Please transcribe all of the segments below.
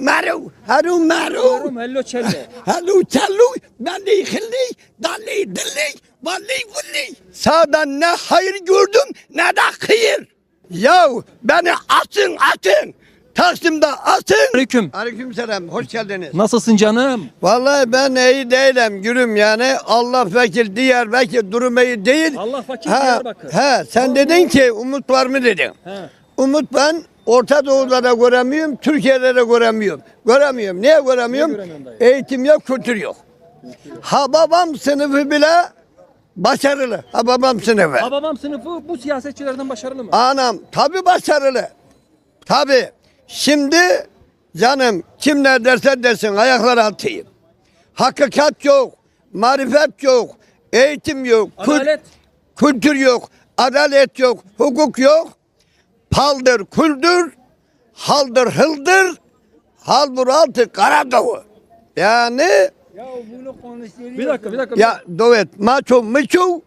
Maru, Haru Maru, Hello cello. Halu Çallu, Dalli Hilli, Dalli Dilli, Valli Vulli. Sağdan ne hayır gördüm ne de hayır. Yahu beni atın atın. Taksim'de atın. Aleyküm. Aleyküm selam, hoş geldiniz. Nasılsın canım? Vallahi ben iyi değilim gülüm yani. Allah vekil, diğer vekil durumu iyi değil. Allah fakir Ha, Diyarbakır. he, sen dedin ki umut var mı dedin. He. Umut ben Orta Doğu'da da göremiyorum, Türkiye'de de göremiyorum. Göremiyorum. Niye göremiyorum? Eğitim yok, kültür yok. Ha babam sınıfı bile başarılı. Ha babam sınıfı. Hababam sınıfı bu siyasetçilerden başarılı mı? Anam tabi başarılı. Tabi. Şimdi canım kim ne derse desin ayaklar altıyım. Hakikat yok, marifet yok, eğitim yok, Adalet. kültür yok, adalet yok, hukuk yok. Paldır küldür, haldır hıldır, halbur altı Karadoğu. Yani Bir dakika bir dakika. ya dovet maço miço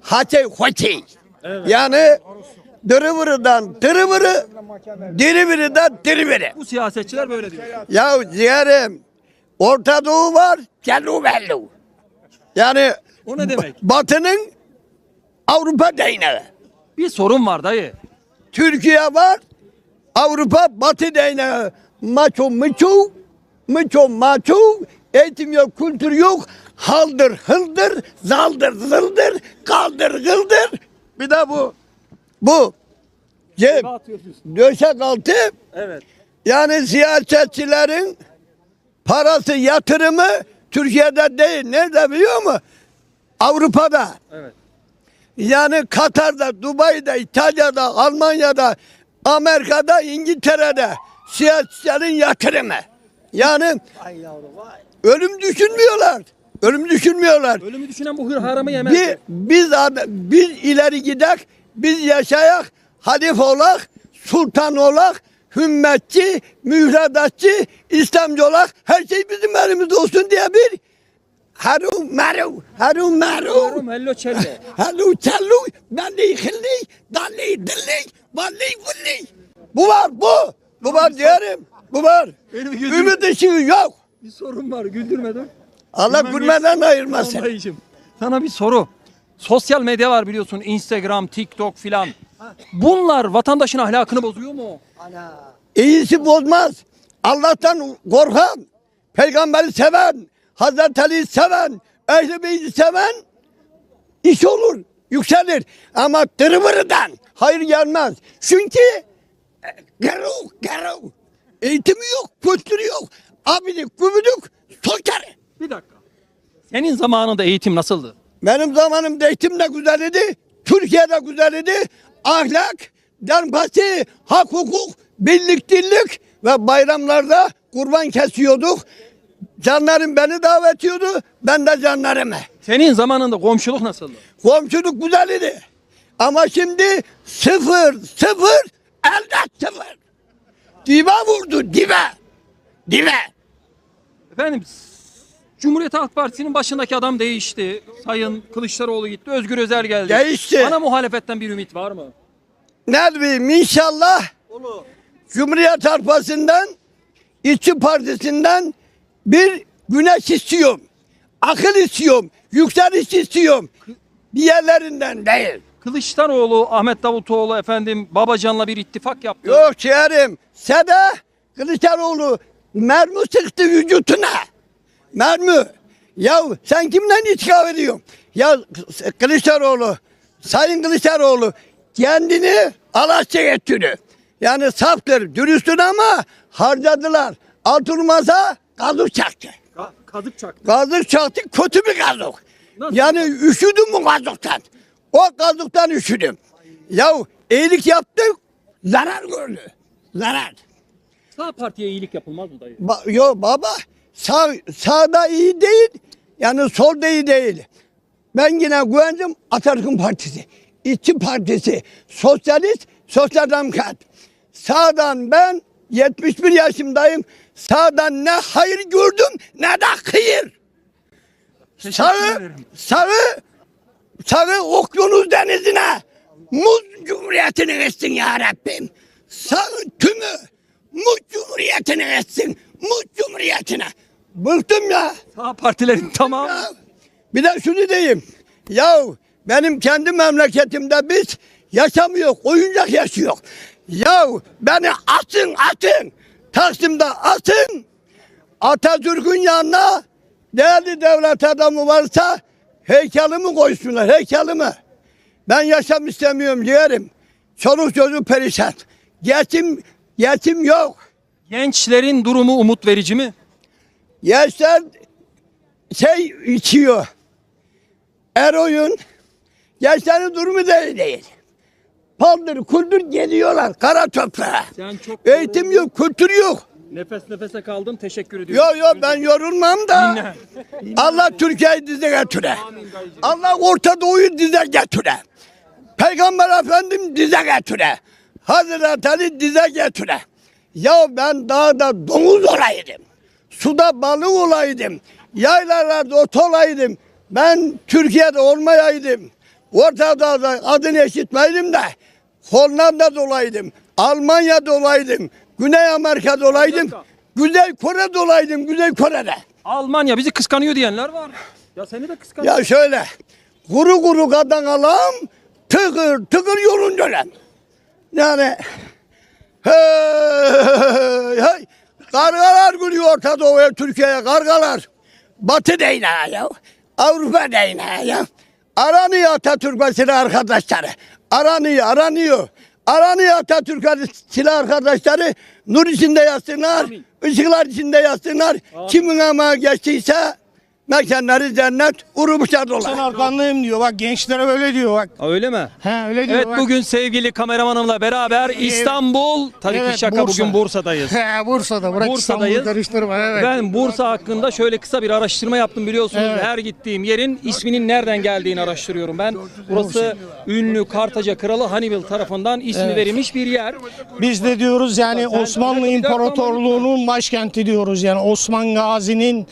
haçey hoçey. Yani dırıvırıdan dırıvırı, diriviridan diriviri. Bu siyasetçiler böyle diyor. Ya ciğerim Orta Doğu var, Cellu Bellu. Yani O ne demek? Batı'nın Avrupa değneği. Bir sorun var dayı. Türkiye var, Avrupa Batı değneği. Maço miço, miço maço, eğitim yok, kültür yok. Haldır hıldır, zaldır zıldır, kaldır gıldır. Bir de bu. Bu. Cep, döşek altı. Evet. Yani siyasetçilerin parası yatırımı Türkiye'de değil. Nerede biliyor musun? Avrupa'da. Evet. Yani Katar'da, Dubai'de, İtalya'da, Almanya'da, Amerika'da, İngiltere'de siyasetçilerin yatırımı. Yani ölüm düşünmüyorlar. Ölüm düşünmüyorlar. Ölümü düşünen bu haramı yemez. Biz, biz, biz ileri gidek, biz yaşayak, halif olak, sultan olak, hümmetçi, mühredatçı, İslamcı olak, her şey bizim elimizde olsun diye bir haru maru, haru maru, Hello cello. haru çallu, belli hilli, dalli dilli, valli vulli. Bu var bu, bu var diyelim, bu var. Benim gözüm- Ümit ışığı yok. bir sorun var güldürmedim. Allah gülmeden ayırmasın. Dayıcım. Sana bir soru. Sosyal medya var biliyorsun. Instagram, TikTok filan. Bunlar vatandaşın ahlakını bozuyor mu? İyisi bozmaz. Allah'tan korkan, peygamberi seven, Hazreti Ali'yi seven, ehl-i beyti seven iş olur, yükselir. Ama tırvırıdan hayır gelmez. Çünkü e, garuk garuk. Eğitimi yok, kültürü yok. Abidik, gübüdük, sokarı. Bir dakika. Senin zamanında eğitim nasıldı? Benim zamanımda eğitim de güzel idi, Türkiye de güzel idi. Ahlak, demokrasi, hak hukuk, birlik dirlik ve bayramlarda kurban kesiyorduk. Canlarım beni davet ediyordu, ben de canlarımı. Senin zamanında komşuluk nasıldı? Komşuluk güzel idi. Ama şimdi sıfır, sıfır, elde sıfır. Dibe vurdu, dibe. Dibe. Efendim Cumhuriyet Halk Partisi'nin başındaki adam değişti. Sayın Kılıçdaroğlu gitti. Özgür Özel geldi. Değişti. Bana muhalefetten bir ümit var mı? Ne bileyim inşallah Cumhuriyet Harpası'ndan, İşçi Partisi'nden bir güneş istiyorum. Akıl istiyorum. Yükseliş istiyorum. Diğerlerinden değil. Kılıçdaroğlu, Ahmet Davutoğlu efendim Babacan'la bir ittifak yaptı. Yok ciğerim. Sede Kılıçdaroğlu mermi sıktı vücuduna. Mermi. Ya sen kimden itikaf ediyorsun? Ya Kılıçdaroğlu, Sayın Kılıçdaroğlu kendini alaşça getiriyor. Yani saftır, dürüsttür ama harcadılar. Altırmasa gazı çaktı. Ka- kazık çaktı. Gazı çaktı, kötü bir gazık. Nasıl? Yani üşüdüm bu gazlıktan. O gazlıktan üşüdüm. Ya iyilik yaptık, zarar gördü. Zarar. Sağ partiye iyilik yapılmaz mı dayı? Ba yo baba sağ sağda iyi değil yani solda iyi değil. Ben yine güvendim Atatürk'ün partisi, İşçi Partisi, Sosyalist, Sosyal Demokrat. Sağdan ben 71 yaşındayım. Sağdan ne hayır gördüm ne de hayır. Sağı, sağı, sağı okyanus denizine muz cumhuriyetini etsin ya Rabbim. Sağı tümü muz cumhuriyetini etsin. Mut Cumhuriyeti'ne. Bıktım ya. Sağ partilerin tamamı. Ya, Bir de şunu diyeyim. Ya benim kendi memleketimde biz yaşamıyor, oyuncak yaşıyor. Ya beni atın atın. Taksim'de atın. Atatürk'ün yanına değerli devlet adamı varsa heykelimi koysunlar, heykelimi. Ben yaşam istemiyorum ciğerim. Çoluk çocuk perişan. Geçim, geçim yok. Gençlerin durumu umut verici mi? Gençler şey içiyor. Eroyun. Gençlerin durumu da iyi değil. Paldır kuldur geliyorlar kara toprağa. Sen çok Eğitim yok, kültür yok. Nefes nefese kaldım. Teşekkür ediyorum. Yok yok ben yorulmam da. Allah Türkiye'yi dize getire. Allah Orta Doğu'yu dize getire. Peygamber Efendim dize getire. Hazreti Ali dize getire. Ya ben dağda domuz olaydım. Suda balık olaydım. Yaylalarda ot olaydım. Ben Türkiye'de olmayaydım. Orta Doğu'da adını eşitmeydim de Hollanda'da olaydım. Almanya'da olaydım. Güney Amerika'da olaydım. Güney Kore'de olaydım. Güney Kore'de. Almanya bizi kıskanıyor diyenler var. Ya seni de kıskanıyor. Ya şöyle. Kuru kuru kadın alam, tıkır tıkır yolun dönem. Yani hey, hey, kargalar gülüyor Orta Doğu'ya, Türkiye'ye kargalar. Batı değneği ya. Avrupa değneği ya. Aranıyor Atatürk ve silah arkadaşları. Aranıyor, aranıyor. Aranıyor Atatürk ve silah arkadaşları. Nur içinde yatsınlar. Amin. ışıklar içinde yatsınlar. Kimin ama geçtiyse mekanları cennet. Urumuşlar Sen dolar. arkandayım diyor. Bak gençlere böyle diyor bak. Ha, öyle mi? He öyle diyor. Evet bak. bugün sevgili kameramanımla beraber İstanbul, tabii Evet, ki şaka Bursa. bugün Bursa'dayız. He Bursa'da. Bırak Bursa'dayız. İstanbul'u karıştırma. Evet. Ben Bursa hakkında şöyle kısa bir araştırma yaptım biliyorsunuz. Evet. Her gittiğim yerin isminin nereden geldiğini araştırıyorum ben. Burası ünlü Kartaca Kralı Hannibal tarafından ismi verilmiş bir yer. Biz de diyoruz yani Sen- Osmanlı İmparatorluğu'nun başkenti diyoruz. Yani Osman Gazi'nin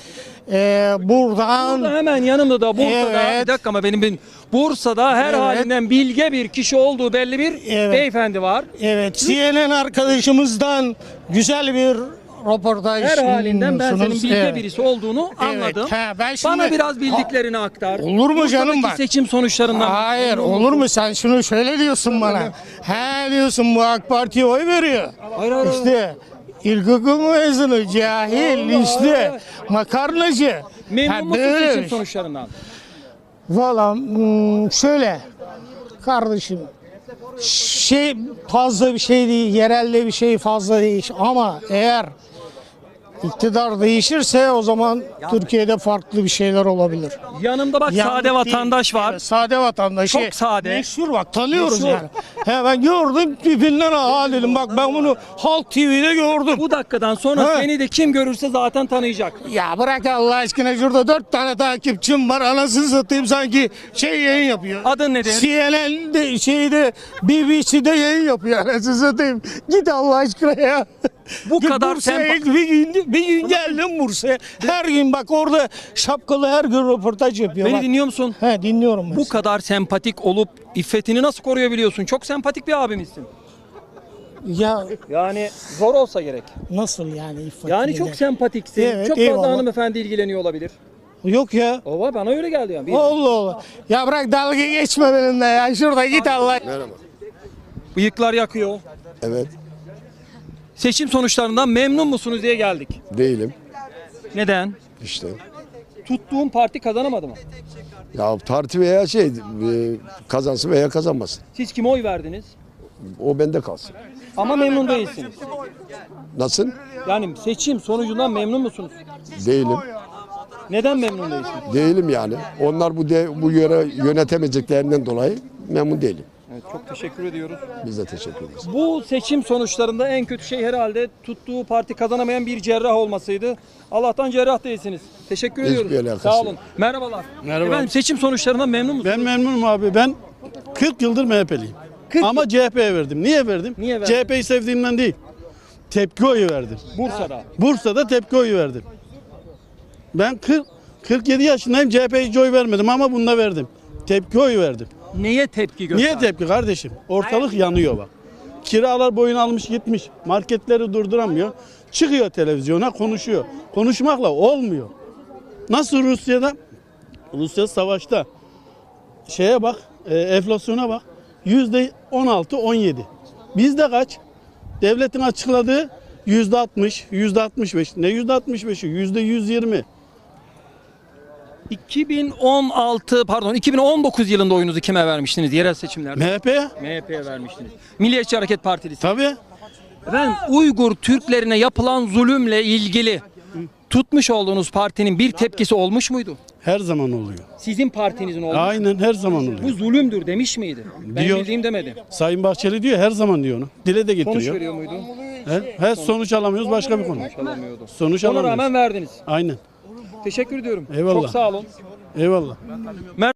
e, buradan Burada hemen yanımda da Bursa'da Evet. bir dakika ama benim, benim Bursa'da her Evet. halinden bilge bir kişi olduğu belli bir Evet. beyefendi var. evet CNN arkadaşımızdan güzel bir röportaj Her halinden ben senin sunuyorsunuz. bilge Evet. birisi olduğunu anladım. Ha, ben şimdi- Bana biraz bildiklerini aktar. Olur mu canım Bursa'daki bak? seçim sonuçlarından. Hayır olur mu sen şunu şöyle diyorsun bana. He diyorsun bu AK Parti'ye oy veriyor. Hayır, hayır, İşte ilkokul mezunu cahil işte makarnacı. Memnun musun böyle seçim bir- sonuçlarından? Valla hmm, şöyle kardeşim şey fazla bir şey değil yerelde bir şey fazla değil ama eğer iktidar değişirse o zaman Türkiye'de farklı bir şeyler olabilir. Yanımda bak Yanlış sade değil. vatandaş var. Evet, sade vatandaş. Çok sade. Meşhur bak tanıyoruz Meşhur. yani. He ben gördüm tipinden ha dedim bak ben bunu Halk TV'de gördüm. Bu dakikadan sonra Ha. seni de kim görürse zaten tanıyacak. Ya bırak Allah aşkına şurada dört tane takipçim var anasını satayım sanki şey yayın yapıyor. Adın nedir? CNN'de şeyde BBC'de yayın yapıyor anasını satayım. Git Allah aşkına ya. Bu kadar Bursa'ya ilk bir gün, bir gün geldim Bursa'ya. Her gün bak orada şapkalı her gün röportaj yapıyor. Beni bak. dinliyor musun? He dinliyorum ben. Bu kadar sempatik olup iffetini nasıl koruyabiliyorsun? Çok sempatik bir abimizsin. Ya Yani zor olsa gerek. nasıl yani İffet Yani çok sempatiksin. Evet, çok fazla hanımefendi ilgileniyor olabilir. Yok ya. Ova bana öyle geldi yani. Bir- Allah Allah. Ya bırak dalga geçme benimle ya. Şurada git Allah. Bıyıklar yakıyor. Evet, Seçim sonuçlarından memnun musunuz diye geldik. değilim Neden? işte. Tuttuğum parti kazanamadı mı? Ya parti veya şey e, kazansın veya kazanmasın. Siz kime oy verdiniz? O bende kalsın. Ama memnun değilsiniz. Nasıl? Yani seçim sonucundan memnun musunuz? Değilim. Neden memnun değilsiniz? Değilim yani. Onlar bu de, bu yöre yönetemeyeceklerinden dolayı memnun değilim. Evet, çok teşekkür ediyoruz. Biz de teşekkür ederiz. Bu seçim sonuçlarında en kötü şey herhalde tuttuğu parti kazanamayan bir cerrah olmasıydı. Allah'tan cerrah değilsiniz. Teşekkür Hiçbir ediyoruz. alakası Sağ yok. olun. Merhabalar. Merhaba. Efendim seçim sonuçlarından memnun musunuz? Ben memnunum abi. Ben 40 yıldır MHP'liyim. 40 Ama CHP'ye verdim. Niye verdim? Niye verdin? CHP'yi sevdiğimden değil. Tepki oyu verdim. Bursa'da. Bursa'da tepki oyu verdim. Ben 40 47 yaşındayım. CHP'ye hiç oy vermedim ama bunda verdim. Tepki oyu verdim. Neye tepki gösterdin? Niye tepki kardeşim? Ortalık yanıyor bak. Kiralar boyun almış gitmiş. Marketleri durduramıyor. çıkıyor televizyona konuşuyor. Konuşmakla olmuyor. Nasıl Rusya'da? Rusya savaşta. Şeye bak, e, enflasyona bak. Yüzde 16, 17. Bizde kaç? Devletin açıkladığı yüzde 60, yüzde 65. Ne yüzde 65'i? Yüzde 120. 2016 pardon 2019 yılında oyunuzu kime vermiştiniz yerel seçimlerde? MHP'ye? MHP'ye vermiştiniz. Milliyetçi Hareket Partisi. Tabii. Efendim Uygur Türklerine yapılan zulümle ilgili tutmuş olduğunuz partinin bir tepkisi olmuş muydu? Her zaman oluyor. Sizin partinizin olmuş. Aynen her zaman Bu oluyor. zulümdür demiş miydi? Ben Diyor. bildiğim demedi. Sayın Bahçeli diyor her zaman diyor onu. Dile de Sonuç getiriyor. veriyor muydu? He? Her sonuç alamıyoruz başka bir konu. Sonuç Ona alamıyoruz. rağmen verdiniz. Aynen. Teşekkür ediyorum. Eyvallah. Çok sağ olun. Eyvallah.